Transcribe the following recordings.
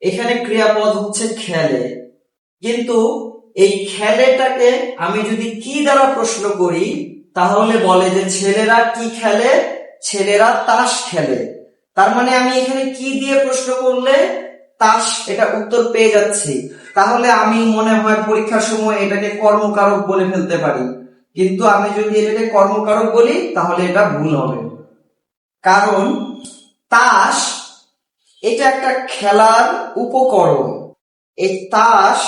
এখানে ক্রিয়াপদ হচ্ছে খেলে। কিন্তু এই খেলেটাকে আমি যদি কি দ্বারা প্রশ্ন করি, তাহলে বলে যে ছেলেরা কি খেলে? ছেলেরা তাস খেলে। তার মানে আমি এখানে কি দিয়ে প্রশ্ন করলে? তাস, এটা উত্তর পেয়ে যাচ্ছি। তাহলে আমি মনে হয় পরীক্ষার সময় এটাকে কর্মকারক বলে ফেলতে পারি। কিন্তু আমি যদি এটাকে কর্মকারক বলি, তাহলে এটা ভুল হবে। কারণ তাস এটা একটা খেলার উপকরণ। এই তাস,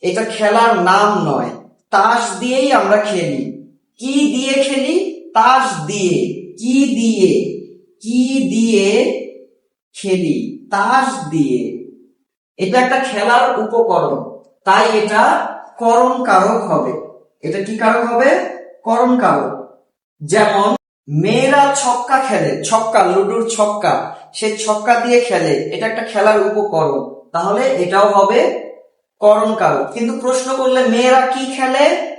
এটা খেলার নাম নয়। তাস দিয়েই আমরা খেলি। কি দিয়ে খেলি? তাস দিয়ে। কি দিয়ে? কি দিয়ে খেলি? তাস দিয়ে। এটা একটা খেলার উপকরণ। তাই এটা করণ কারক হবে। এটা কি কারক হবে? করণ কারক। যেমন মেয়েরা ছক্কা খেলে, ছক্কা, লুডুর ছক্কা, সে ছক্কা দিয়ে খেলে, এটা একটা খেলার উপকরণ। তাহলে এটাও হবে করণ কারক কিন্তু প্রশ্ন করলে, মেয়েরা কি খেলে?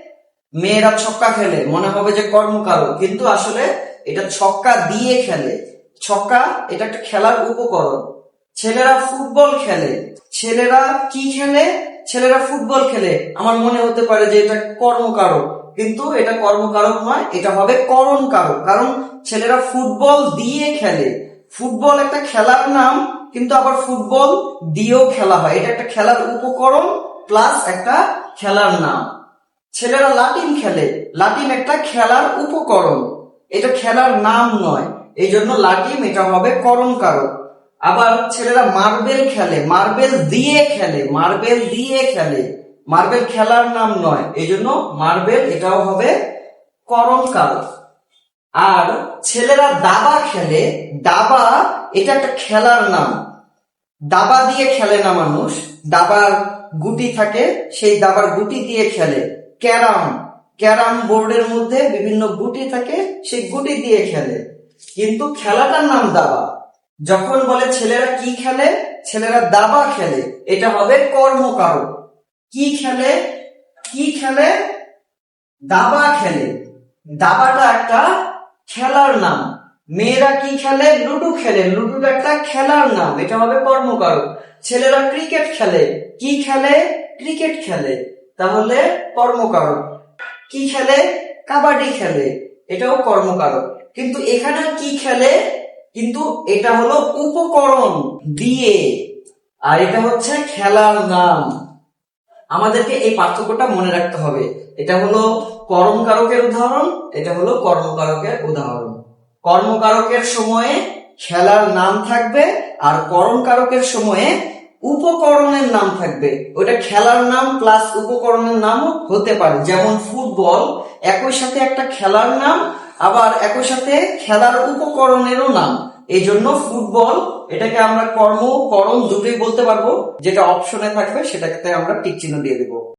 মেয়েরা ছক্কা খেলে, মনে হবে যে কর্মকারক। কিন্তু আসলে এটা ছক্কা দিয়ে খেলে। ছক্কা, এটা একটা খেলার উপকরণ। ছেলেরা ফুটবল খেলে। ছেলেরা কি খেলে? ছেলেরা ফুটবল খেলে। আমার মনে হতে পারে যে এটা কর্মকারক। কিন্তু এটা কর্মকারক নয় এটা হবে করণ কারক কারণ ছেলেরা ফুটবল দিয়ে খেলে। ফুটবল একটা খেলার নাম, কিন্তু আবার ফুটবল দিয়েও খেলা হয়। এটা একটা খেলার উপকরণ প্লাস একটা খেলার নাম। ছেলেরা লাটিম খেলে। লাটিম একটা খেলার উপকরণ। এটা খেলার নাম নয়। এই জন্য লাটিম এটা হবে করণ কারক আবার ছেলেরা মার্বেল খেলে। মার্বেল দিয়ে খেলে। মার্বেল দিয়ে খেলে। মার্বেল খেলার নাম নয়। এই জন্য মার্বেল এটাও হবে করণ কারক আর ছেলেরা দাবা খেলে, দাবা এটা একটা খেলার নাম। দাবা দিয়ে খেলে না মানুষ, দাবার গুটি থাকে, সেই দাবার গুটি দিয়ে খেলে। ক্যারাম ক্যারাম বোর্ডের মধ্যে বিভিন্ন গুটি থাকে, সেই গুটি দিয়ে খেলে। কিন্তু খেলাটার নাম দাবা। যখন বলে ছেলেরা কি খেলে, ছেলেরা দাবা খেলে। এটা হবে কর্মকারক। কি খেলে? কি খেলে? দাবা খেলে। দাবাটা একটা খেলার নাম। মেয়েরা কি খেলে? লুডু খেলে। লুডুটা একটা খেলার নাম। এটা হবে কর্মকারক। ছেলেরা ক্রিকেট খেলে। কি খেলে? ক্রিকেট খেলে। তাহলে কর্মকারক। কি খেলে? কাবাডি খেলে। এটাও কর্মকারক। কিন্তু এখানে কি খেলে? কিন্তু এটা হলো উপকরণ দিয়ে। আর এটা হচ্ছে খেলার নাম। আমাদেরকে এই পার্থক্যটা মনে রাখতে হবে। এটা হলো কর্মকারকের উদাহরণ, এটা হলো কর্মকারকের উদাহরণ। কর্মকারকের সময়ে খেলার নাম থাকবে আর করণকারকের সময়ে উপকরণের নাম থাকবে। ওটা খেলার নাম প্লাস উপকরণের নামও হতে পারে। যেমন ফুটবল, একই সাথে একটা খেলার নাম, আবার একই সাথে খেলার উপকরণেরও নাম। এই জন্য ফুটবল এটাকে আমরা কর্ম, করম দুটোই বলতে পারব, যেটা অপশনে থাকবে, সেটাকে আমরা টিক চিহ্ন দিয়ে দেবো।